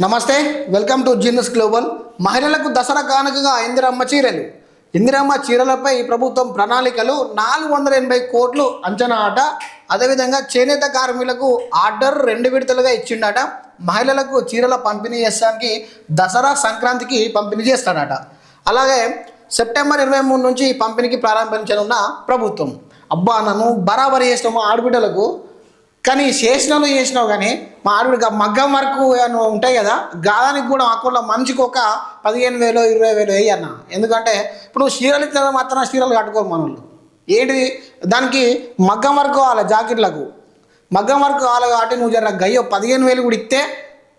నమస్తే welcome to genus global. మహిళలకు దసరా కానుకగా ఇందిరమ్మ చీరలు. ఇందిరమ్మ చీరలపై ప్రభుత్వం ప్రణాళికలు నాలుగు వందల ఎనభై కోట్లు అంచనా ఆట. అదేవిధంగా చేనేత కార్మికులకు ఆర్డర్ రెండు విడతలుగా ఇచ్చిండట. మహిళలకు చీరల పంపిణీ చేస్తానికి దసరా సంక్రాంతికి పంపిణీ చేస్తాడట. అలాగే సెప్టెంబర్ ఇరవై మూడు నుంచి పంపిణీకి ప్రారంభించనున్న ప్రభుత్వం. అబ్బా నన్ను బరాబరి చేస్తాము ఆడబిడ్డలకు కానీ చేసినావు చేసినావు కానీ మా ఆవిడ మగ్గం వరకు ఉంటాయి కదా గాదానికి కూడా అకౌంట్లో మనిషికి ఒక పదిహేను వేలు ఇరవై వేలు వేయన్న ఎందుకంటే ఇప్పుడు నువ్వు చీరలు ఇచ్చిన మాత్రం చీరలు కట్టుకోరు మన వాళ్ళు ఏంటి దానికి మగ్గం వరకు కావాలి జాకెట్లకు. మగ్గం వరకు కావాలి కాబట్టి నువ్వు జర గయ్యో పదిహేను వేలు కూడా ఇస్తే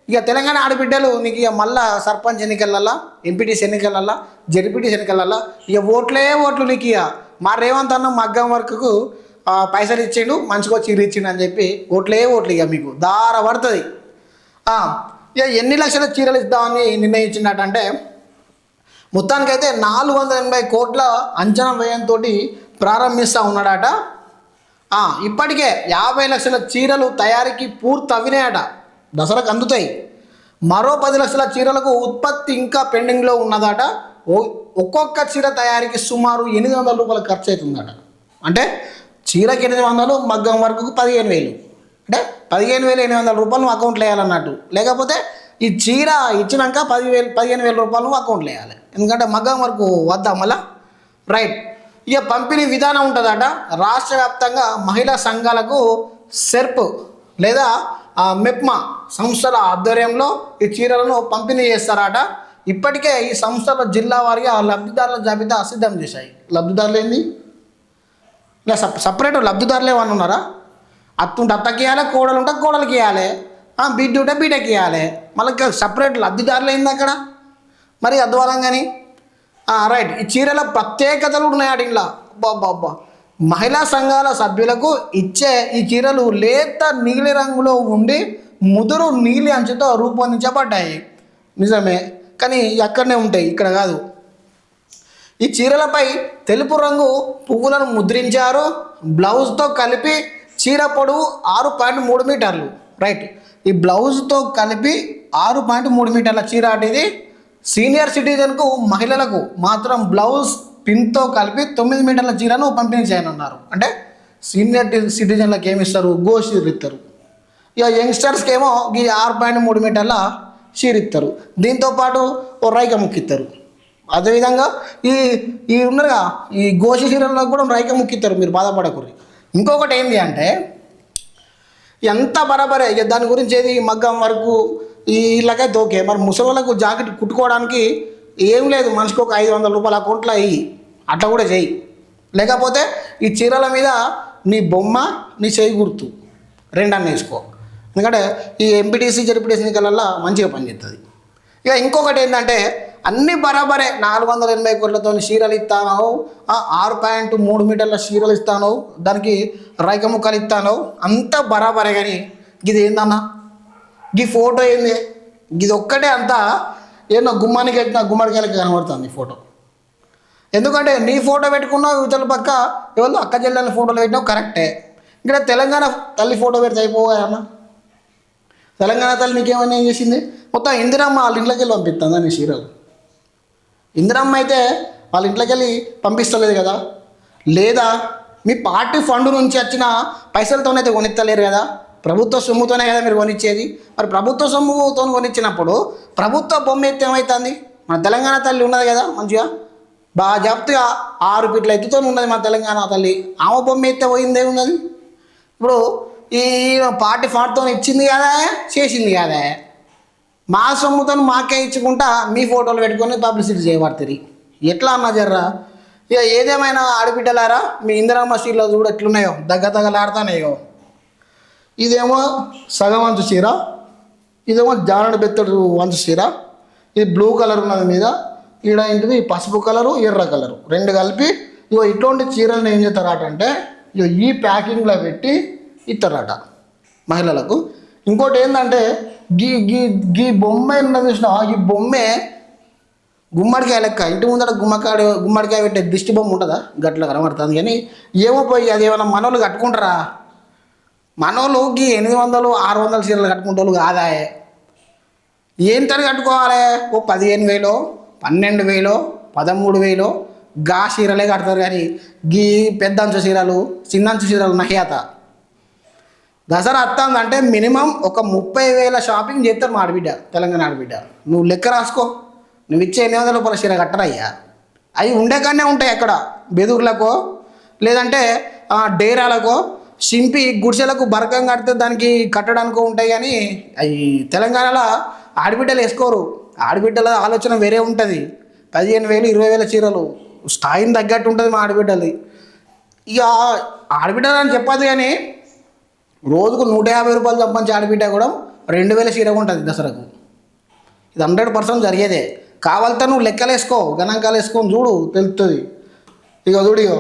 ఇక తెలంగాణ ఆడబిడ్డలు నీకు ఇక మళ్ళా సర్పంచ్ ఎన్నికలల్లా ఎంపీటీసీ ఎన్నికలల్లా జడ్పీటీసీ ఎన్నికలల్లా ఇక ఓట్లే ఓట్లు నీకు ఇక. మా రేవంత్ అన్న మగ్గం వర్క్కు పైసలు ఇచ్చిండు మంచిగా చీర ఇచ్చిండు అని చెప్పి ఓట్లే ఓట్లు ఇక మీకు. దార పడుతుంది. ఇక ఎన్ని లక్షల చీరలు ఇద్దామని నిర్ణయించినట్టంటే మొత్తానికైతే నాలుగు వందల ఎనభై కోట్ల అంచనా వ్యయంతో ప్రారంభిస్తూ ఉన్నాడట. ఇప్పటికే యాభై లక్షల చీరలు తయారీకి పూర్తి అవినాయట దసరాకు అందుతాయి. మరో పది లక్షల చీరలకు ఉత్పత్తి ఇంకా పెండింగ్లో ఉన్నదట. ఒక్కొక్క చీర తయారీకి సుమారు ఎనిమిది వందల రూపాయలు ఖర్చు అవుతుందట. అంటే చీరకి ఎనిమిది వందలు మగ్గం వరకు పదిహేను వేలు. అంటే పదిహేను వేలు ఎనిమిది వందల రూపాయలు అకౌంట్లో వేయాలన్నట్టు. లేకపోతే ఈ చీర ఇచ్చినాక పదివేలు పదిహేను వేల రూపాయలు అకౌంట్లో వేయాలి. ఎందుకంటే మగ్గం వరకు వద్దాం మళ్ళా? రైట్ ఇక పంపిణీ విధానం ఉంటుందట. రాష్ట్ర వ్యాప్తంగా మహిళా సంఘాలకు సెర్ప్ లేదా మెప్మా సంస్థల ఆధ్వర్యంలో ఈ చీరలను పంపిణీ చేస్తారట. ఇప్పటికే ఈ సంస్థల జిల్లా వారిగా లబ్ధిదారుల జాబితా సిద్ధం చేశాయి. లబ్ధిదారులు ఏంది? ఇలా సప్ సపరేట్ లబ్ధిదారులు ఏమన్నా ఉన్నారా? అత్తుంటే అత్తకి ఇవ్వాలి కోడలు ఉంటే కోడలికి ఇవ్వాలి బిడ్డ ఉంటే బిడ్డకి ఇవ్వాలి మళ్ళీ సపరేట్ లబ్ధిదారులు ఏంది అక్కడ? మరి అద్వాలం కానీ రైట్ ఈ చీరల ప్రత్యేకతలు ఉన్నాయి ఇలా అబ్బా మహిళా సంఘాల సభ్యులకు ఇచ్చే ఈ చీరలు లేత నీలి రంగులో ఉండి ముదురు నీలి అంచుతో రూపొందించబడ్డాయి. నిజమే. కానీ అక్కడనే ఉంటాయి. ఇక్కడ కాదు. ఈ చీరలపై తెలుపు రంగు పువ్వులను ముద్రించారు. బ్లౌజ్తో కలిపి చీర పొడవు ఆరు పాయింట్ మూడు మీటర్లు. రైట్. ఈ బ్లౌజ్తో కలిపి ఆరు పాయింట్ మూడు మీటర్ల చీర అంటే సీనియర్ సిటిజన్కు మహిళలకు మాత్రం బ్లౌజ్ పిన్తో కలిపి తొమ్మిది మీటర్ల చీరను పంపిణీ చేయనున్నారు. అంటే సీనియర్ సిటిజన్లకు ఏమి ఇస్తారు? గో చీర ఇస్తారు. ఇక యంగ్స్టర్స్కి ఏమో ఈ ఆరు పాయింట్ మూడు మీటర్ల చీరిస్తారు దీంతోపాటు ఓ రైక ముక్కిస్తారు అదేవిధంగా ఈ ఈ ఉన్నారుగా ఈ గోషి చీరల్లో కూడా రైక ముక్కిస్తారు మీరు బాధపడకూరి ఇంకొకటి ఏంటి అంటే ఎంత బరాబరే ఇక దాని గురించి ఏది మగ్గం వరకు ఈ దోకే. మరి ముసలిళ్ళకు జాకెట్ కుట్టుకోవడానికి ఏం లేదు మనిషికి ఒక ఐదు వందల రూపాయల అకౌంట్లో అయ్యి అట్లా కూడా చేయి. లేకపోతే ఈ చీరల మీద నీ బొమ్మ నీ చేయి గుర్తు. రెండన్న వేసుకో. ఎందుకంటే ఈ ఎంపీటీసీ జడ్పీటీసీ ఎన్నికలల్లో మంచిగా పనిచేస్తుంది ఇక ఇంకొకటి ఏంటంటే అన్ని బరాబరే నాలుగు వందల ఎనభై కోట్లతో చీరలు ఇస్తాను ఆ, ఆరు పాయింట్ మూడు మీటర్ల చీరలు ఇస్తాను దానికి రైక ముక్కలు ఇస్తాను అంతా బరాబరే కానీ ఇది ఏందన్నా? ఈ ఫోటో ఏంది? ఇది ఒక్కటే అంతా ఏదో గుమ్మానికి ఎట్టిన గుమ్మడికాయలకి కనబడుతుంది ఈ ఫోటో. ఎందుకంటే నీ ఫోటో పెట్టుకున్నావు యువతల పక్క ఎవరు అక్క చెల్లెల ఫోటోలు పెట్టినావు కరెక్టే. ఇక్కడ తెలంగాణ తల్లి ఫోటో పెడితే అయిపోగా అన్న తెలంగాణ తల్లి నీకేమైనా ఏం చేసింది? మొత్తం ఇందిరమ్మ వాళ్ళ ఇంట్లోకి వెళ్ళి పంపిస్తుంది నీ చీరలు ఇందిరమ్మ అయితే వాళ్ళ ఇంట్లోకి వెళ్ళి పంపిస్తలేదు కదా. లేదా మీ పార్టీ ఫండ్ నుంచి వచ్చిన పైసలతోనైతే కొనిస్తలేరు కదా. ప్రభుత్వ సొమ్ముతోనే కదా మీరు కొనిచ్చేది. మరి ప్రభుత్వ సొమ్ముతో కొనిచ్చినప్పుడు ప్రభుత్వ బొమ్మ ఎత్తే ఏమవుతుంది మన తెలంగాణ తల్లి ఉన్నది కదా మంచిగా. బాగా జాగ్రత్తగా ఆరు పీట్ల ఎత్తుతో ఉన్నది మన తెలంగాణ తల్లి. ఆమె బొమ్మ ఎత్తే పోయిందే ఉన్నది? ఇప్పుడు ఈ పార్టీ ఫండ్తో ఇచ్చింది కదా చేసింది కదా. మా సొమ్ముతో మాకే ఇచ్చుకుంటా మీ ఫోటోలు పెట్టుకొని పబ్లిసిటీ చేయబడుతుంది ఎట్లా అన్న జర్రా? ఇక ఏదేమైనా ఆడబిడ్డలారా మీ ఇందిరామ్మ సీట్లో చూడ ఎట్లున్నాయో దగ్గ దగ్గలాడుతానేయో ఇదేమో సగం చీర ఇదేమో జానడు బెత్తడు వంతు చీర ఇది బ్లూ కలర్ ఉన్నది మీద ఈడ ఏంటిది? పసుపు కలరు ఎర్ర కలరు. రెండు కలిపి ఇగో ఇటువంటి చీరలను ఏం చేస్తారట అంటే ఇగో ఈ ప్యాకింగ్లో పెట్టి ఇస్తారట మహిళలకు. ఇంకోటి ఏంటంటే గీ గీ గీ బొమ్మ ఉన్నది చూసినావా ఈ బొమ్మే గుమ్మడికాయ లెక్క. ఇంటి ముందర గుమ్మకాయ గుమ్మడికాయ పెట్టే దిష్టి బొమ్మ ఉంటుందా? గట్ల కనబడుతుంది. కానీ ఏమో పోయి అది ఏమైనా మనోళ్ళు కట్టుకుంటారా? మనోళ్ళు గీ ఎనిమిది వందలు ఆరు వందల చీరలు కట్టుకుంటే వాళ్ళు కాదాయే ఏం కట్టుకోవాలి? ఓ పదిహేను వేలో పన్నెండు వేలో పదమూడు వేలో గా చీరలే కడతారు. కానీ గీ పెద్ద అంచు చీరలు చిన్న అంచు చీరలు నహ్యాత. దసరా వస్తుందంటే మినిమం ఒక ముప్పై వేల షాపింగ్ చేస్తారు మా ఆడబిడ్డ తెలంగాణ ఆడబిడ్డ. నువ్వు లెక్క రాసుకో. నువ్వు ఇచ్చే ఎనిమిది వందల రూపాయల చీర కట్టరయ్యా అవి ఉండే కానే ఉంటాయి అక్కడ. బెదుర్లకో లేదంటే డేరాలకో సింపి గుడిసెలకు బరకం కడితే దానికి కట్టడానికో ఉంటాయి కానీ అవి తెలంగాణలో ఆడబిడ్డలు వేసుకోరు. ఆడబిడ్డల ఆలోచన వేరే ఉంటుంది. పదిహేను వేలు ఇరవై వేల చీరలు. స్థాయిని తగ్గట్టు ఉంటుంది మా ఆడబిడ్డది ఇక ఆడబిడ్డలు అని చెప్పదు కానీ రోజుకు నూట యాభై రూపాయలు సంపాదించి ఆడబిడ్డ కూడా రెండు వేల చీర ఉంటుంది దసరాకు. ఇది హండ్రెడ్ పర్సెంట్ జరిగేదే. కావాలంటే నువ్వు లెక్కలు వేసుకో గణాంకాలు వేసుకొని చూడు తెలుస్తుంది ఇగో చూడు ఇగో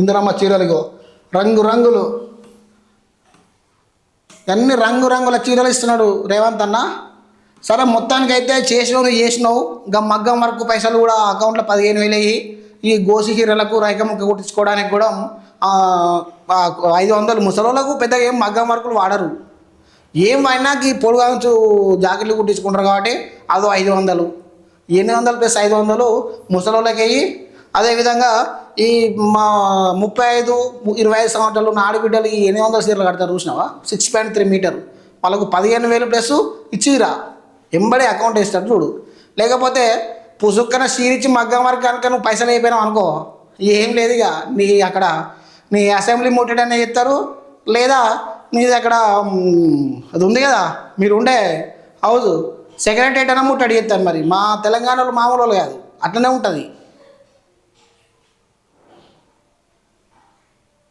ఇందిరమ్మ చీరలు ఇగో రంగు రంగులు. అన్ని రంగు రంగుల చీరలు ఇస్తున్నాడు రేవంత్ అన్న? సరే మొత్తానికైతే చేసినావు చేసినావు. ఇంకా మగ్గం వరకు పైసలు కూడా అకౌంట్లో పదిహేను వేలు అయ్యి ఈ గోసి హీరలకు రైకముక్క కుట్టించుకోవడానికి కూడా ఐదు వందలు ముసలోళ్ళకు పెద్దగా ఏం మగ్గం వర్కులు వాడరు. ఏం అయినాకి పొడుగాంచు జాకెట్లు కుట్టించుకుంటారు కాబట్టి అదో ఐదు వందలు. ఎనిమిది వందలు ప్లస్ ఐదు వందలు ముసలోళ్ళకి అయ్యి అదేవిధంగా ఈ మా ముప్పై ఐదు ఇరవై ఐదు సంవత్సరాలు నాడు బిడ్డలు ఈ ఎనిమిది వందల సీరలు కడతారు చూసినావా? Six point three metre. వాళ్ళకు పదిహేను వేలు ప్లస్ ఇచ్చిరా ఎంబడే అకౌంట్ ఇస్తాడు చూడు. లేకపోతే పుసుక్కన సీరిచ్చి మగ్గం వరకు కనుక నువ్వు పైసలు అయిపోయినావు అనుకో ఏం లేదు ఇక. నీ అక్కడ నీ అసెంబ్లీ ముట్టడనే చెప్తారు. లేదా నీది అక్కడ అది ఉంది కదా మీరు ఉండే హౌస్ సెక్రటరేట్ అన్న ముట్టడి చెప్తారు మరి. మా తెలంగాణలో మామూలు కాదు. అట్లనే ఉంటుంది.